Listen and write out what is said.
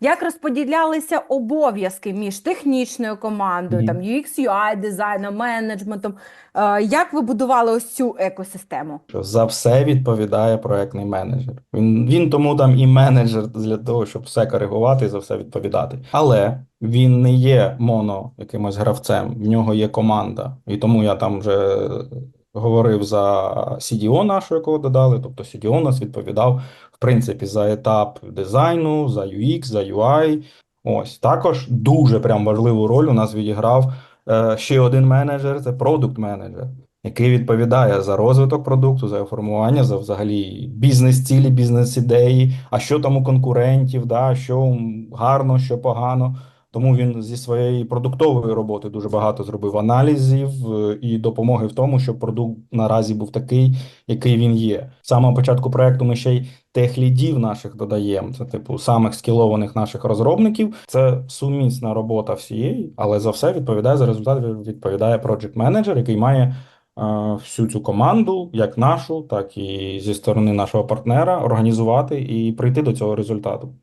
Як розподілялися обов'язки між технічною командою, там UX, UI, дизайном, менеджментом? Е, Як ви будували ось цю екосистему? за все відповідає проектний менеджер. Він, він тому там і менеджер для того, щоб все коригувати і за все відповідати. Але він не є моно якимось гравцем, в нього є команда. І тому я там вже говорив за CDO нашу, якого додали. Тобто CDO нас відповідав, в принципі, за етап дизайну, за UX, за UI. Ось також дуже прям важливу роль у нас відіграв е, ще один менеджер це продукт менеджер який відповідає за розвиток продукту, за його формування, за взагалі бізнес-цілі, бізнес-ідеї, а що там у конкурентів, да, що гарно, що погано. Тому він зі своєї продуктової роботи дуже багато зробив аналізів е, і допомоги в тому, щоб продукт наразі був такий, який він є. Самого початку проекту ми ще й техлідів наших додаємо. Це типу самих скілованих наших розробників. Це сумісна робота всієї, але за все відповідає за результат. Відповідає project менеджер, який має е, всю цю команду, як нашу, так і зі сторони нашого партнера, організувати і прийти до цього результату.